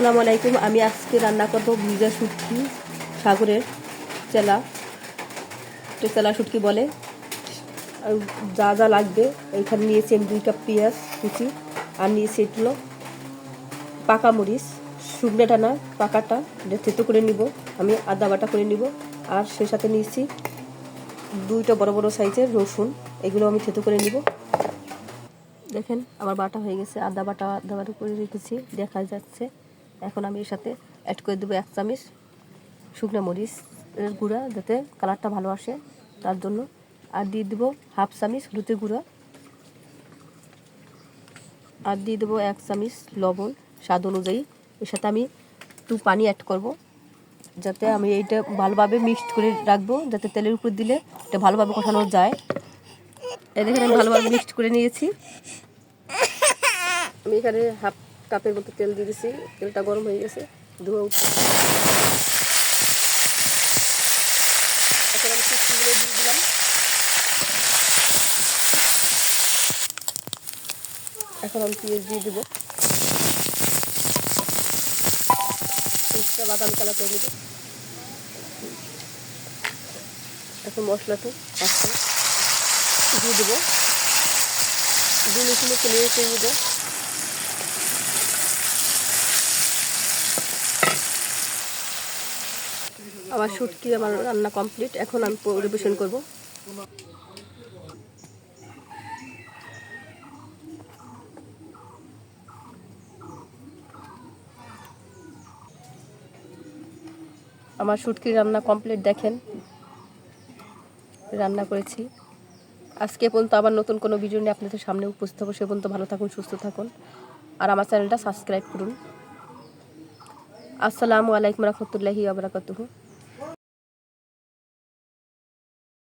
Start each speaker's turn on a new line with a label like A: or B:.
A: আসসালামু আলাইকুম। আমি আজকে রান্না করব ভিজা শুটকি, সাগরের চেলা। তো চেলা শুটকি বলে। যা যা লাগবে এইখানে নিয়েছি আমি দুই কাপ পেঁয়াজ কুচি, আর নিয়েছি এগুলো পাকা মরিচ, শুকনো টানা পাকাটা, এটা থেতো করে নিব। আমি আদা বাটা করে নিব। আর সে সাথে নিয়েছি দুইটা বড় বড় সাইজের রসুন, এগুলো আমি থেতো করে নিব। দেখেন, আমার বাটা হয়ে গেছে। আদা বাটা আদা বাটা করে রেখেছি, দেখা যাচ্ছে। এখন আমি এর সাথে অ্যাড করে দেবো এক চামচ শুকনো মরিচ এর গুঁড়া যাতে কালারটা ভালো আসে, তার জন্য। আর দিয়ে দেবো হাফ চামচ হলুদের গুঁড়া। আর দিয়ে দেবো এক চামচ লবণ স্বাদ অনুযায়ী। এর সাথে আমি একটু পানি অ্যাড করব, যাতে আমি এইটা ভালোভাবে মিক্সড করে রাখব, যাতে তেলের উপর দিলে এটা ভালোভাবে কষানো যায়। এই দেখেন আমি ভালোভাবে মিক্সড করে নিয়েছি। আমি এখানে হাফ কাপের মতো তেল দিয়ে দিয়েছি তেলটা গরম হয়ে গেছে, ধোয়া উঠছে। এখন আমি শুটকিগুলো দিয়ে দিলাম। এখন আমি পেঁয়াজ দিয়ে দেবো। পেঁয়াজটা বাদামি কালার করে নেব। এখন মশলাটা দিয়ে দেবো। দু মিশিয়ে চলে এসে দেবো আমার শুটকি, আমার রান্না কমপ্লিট এখন আমি পরিবেশন করব। আমার শুটকি রান্না কমপ্লিট দেখেন। রান্না করেছি। আজকে পর্যন্ত আবার নতুন কোনো ভিডিও নিয়ে আপনাদের সামনে উপস্থিত হব। সে পর্যন্ত ভালো থাকুন, সুস্থ থাকুন। আর আমার চ্যানেলটা সাবস্ক্রাইব করুন। আসসালামু আলাইকুম রহমতুল্লাহি আবরাকাতুহু